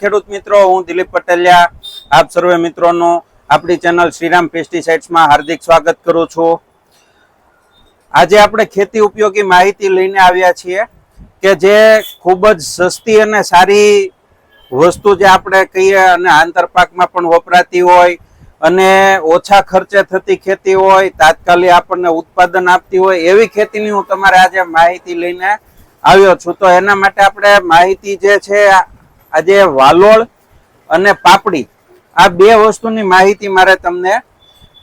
ખેડૂત મિત્રો, હું દિલીપ પટેલિયા. આપ સર્વે મિત્રોનું આપણી ચેનલ શ્રીરામ પેસ્ટિસાઇડ્સમાં હાર્દિક સ્વાગત કરું છું. આજે આપણે ખેતી ઉપયોગી માહિતી લઈને આવ્યા છીએ કે જે ખૂબ જ સસ્તી અને સારી વસ્તુ જે આપણે કહીએ અને આંતરપાકમાં પણ વપરાતી હોય અને ઓછા ખર્ચે થતી ખેતી હોય, તાત્કાલિક આપણને ઉત્પાદન આપતી હોય, એવી ખેતીની હું તમારે આજે માહિતી લઈને આવ્યો છું. તો એના માટે આપણે માહિતી જે છે આજે વાલોળ અને પાપડી આ બે વસ્તુની માહિતી મારે તમને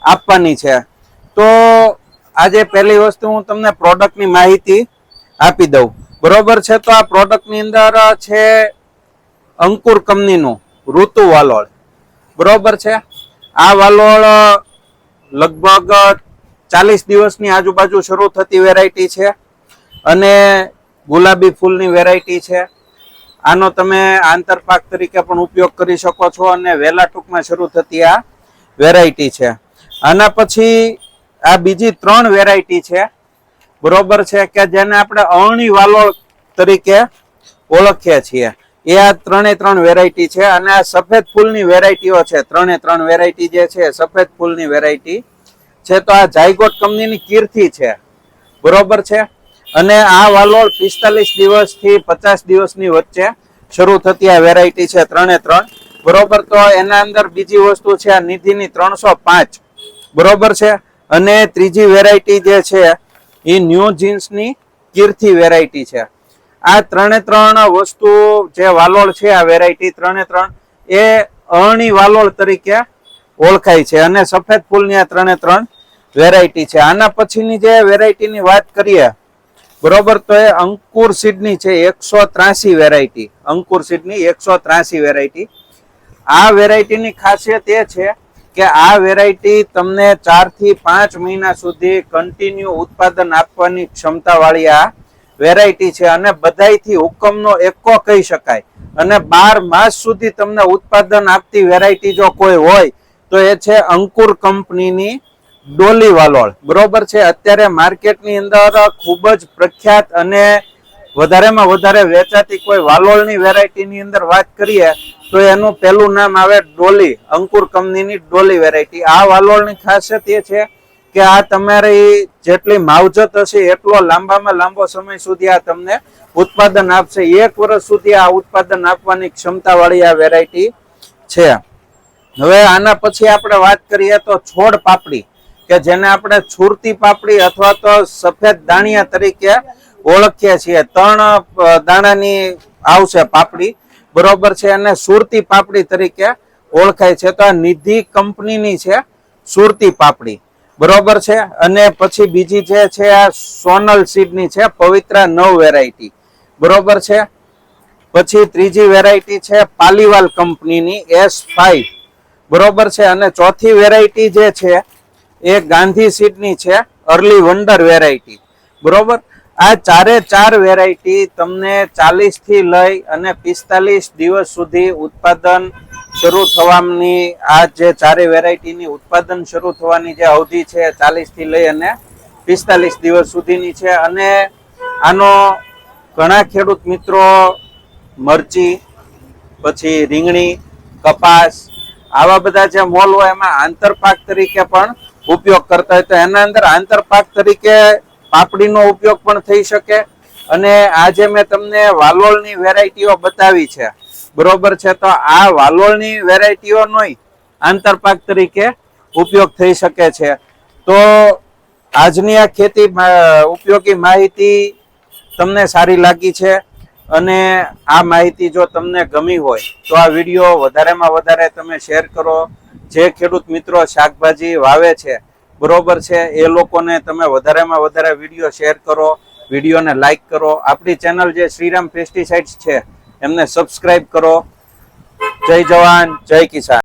આપવાની છે. તો આજે પહેલી વસ્તુ હું તમને પ્રોડક્ટની માહિતી આપી દઉં. બરોબર છે? તો આ પ્રોડક્ટની અંદર છે અંકુર કંપનીનું ઋતુ વાલોળ. બરોબર છે? આ વાલોળ લગભગ ચાલીસ દિવસની આજુબાજુ શરૂ થતી વેરાયટી છે અને ગુલાબી ફૂલની વેરાયટી છે. આનો તમે આંતરપાક તરીકે પણ ઉપયોગ કરી શકો છો અને વહેલા ટૂંકમાં શરૂ થતી આ વેરાયટી છે. આના પછી આ બીજી ત્રણ વેરાયટી છે. બરોબર છે કે જેને આપણે અવણી વાલોળ તરીકે ઓળખીએ છીએ. એ આ ત્રણે ત્રણ વેરાયટી છે અને આ સફેદ ફૂલની વેરાયટીઓ છે. ત્રણે ત્રણ વેરાયટી જે છે સફેદ ફૂલની વેરાયટી છે. તો આ જાયગોટ કંપનીની કીર્તિ છે. બરોબર છે? અને આ વાલોળ પિસ્તાલીસ દિવસથી પચાસ દિવસની વચ્ચે શરૂ થતી આ વેરાયટી છે ત્રણે ત્રણ. બરોબર, તો એના અંદર બીજી વસ્તુ છે, આ નિધિની ત્રણસો પાંચ. બરોબર છે? અને ત્રીજી વેરાયટી જે છે, એ ન્યૂ જીન્સની કીર્તિ વેરાયટી છે. આ ત્રણે ત્રણ વસ્તુ જે વાલોળ છે, આ વેરાયટી ત્રણે ત્રણ, એ અરણી વાલોળ તરીકે ઓળખાય છે અને સફેદ ફૂલની આ ત્રણે ત્રણ વેરાયટી છે. આના પછીની જે વેરાયટીની વાત કરીએ બરોબર? તો એ અંકુર સીડની છે એકસો ત્રાસી વેરાયટી અંકુર સીડની એકસો ત્રાસી વેરાયટી આ વેરાયટીની ખાસિયત એ છે કે આ વેરાયટી તમને ચારથી પાંચ મહિના સુધી કન્ટિન્યુ ઉત્પાદન આપવાની ક્ષમતાવાળી આ વેરાયટી છે અને બધાયથી હુકમનો એકો કહી શકાય. અને બાર માસ સુધી તમને ઉત્પાદન આપતી વેરાયટી જો કોઈ હોય, તો એ છે અંકુર કંપનીની ડોલી વાલોળ બરોબર છે? અત્યારે માર્કેટની અંદર ખૂબ જ પ્રખ્યાત અને વધારેમાં વધારે વેચાતી કોઈ વાલોળની વેરાયટીની અંદર વાત કરીએ, તો એનું પહેલું નામ આવે ડોલી, અંકુર કંપનીની ડોલી વેરાયટી. આ વાલોળની ખાસિયત એ છે કે આ તમારી જેટલી માવજત હશે, એટલો લાંબામાં લાંબો સમય સુધી આ તમને ઉત્પાદન આપશે. એક વર્ષ સુધી આ ઉત્પાદન આપવાની ક્ષમતા વાળી આ વેરાયટી છે. હવે આના પછી આપણે વાત કરીએ તો છોડ પાપડી. કે જેને આપણે છુરતી પાપડી અથવા તો સફેદ દાણિયા તરીકે ઓળખીએ છીએ. ત્રણ દાણાની આવશે પાપડી. બરોબર છે અને સુરતી પાપડી તરીકે ઓળખાય છે. તો આ નિધિ કંપનીની છે સુરતી પાપડી. બરોબર છે, અને પછી બીજી જે છે આ સોનલ સીડની છે, પવિત્રા નવ વેરાયટી. બરોબર છે, પછી ત્રીજી વેરાયટી છે પાલીવાલ કંપનીની એસ ફાઈવ. બરોબર છે, અને ચોથી વેરાયટી જે છે એ ગાંધી સીડની છે અર્લી વંડર વેરાયટી. બરોબર? આ ચારે ચાર વેરાયટી તમને ચાલીસથી લઈ અને પિસ્તાલીસ દિવસ સુધી ઉત્પાદન શરૂ થવાની, આ જે ચારે વેરાયટીની ઉત્પાદન શરૂ થવાની જે અવધિ છે ચાલીસથી લઈ અને પિસ્તાલીસ દિવસ સુધીની છે. અને આનો ઘણા ખેડૂત મિત્રો મરચી, પછી રીંગણી, કપાસ, આવા બધા જે મોલ હોય એમાં આંતરપાક તરીકે પણ ઉપયોગ કરતા હોય તો એના અંદર આંતરપાક તરીકે પાપડીનો ઉપયોગ પણ થઈ શકે. અને આજે મેં તમને વાલોળની વેરાયટીઓ બતાવી છે. બરોબર છે? તો આ વાલોળની વેરાયટીઓનો આંતરપાક તરીકે ઉપયોગ થઈ શકે છે. તો આજની આ ખેતી ઉપયોગી માહિતી તમને સારી લાગી છે અને આ માહિતી જો તમને ગમી હોય તો આ વીડિયો વધારેમાં વધારે તમે શેર કરો. જે ખેડૂત મિત્રો શાકભાજી વાવે છે, બરોબર છે, એ લોકોને તમે વધારેમાં વધારે વીડિયો શેર કરો, વિડીયોને લાઇક કરો. આપણી ચેનલ જે શ્રીરામ પેસ્ટિસાઇડ્સ છે, એમને સબસ્ક્રાઇબ કરો. જય જવાન, જય કિસાન.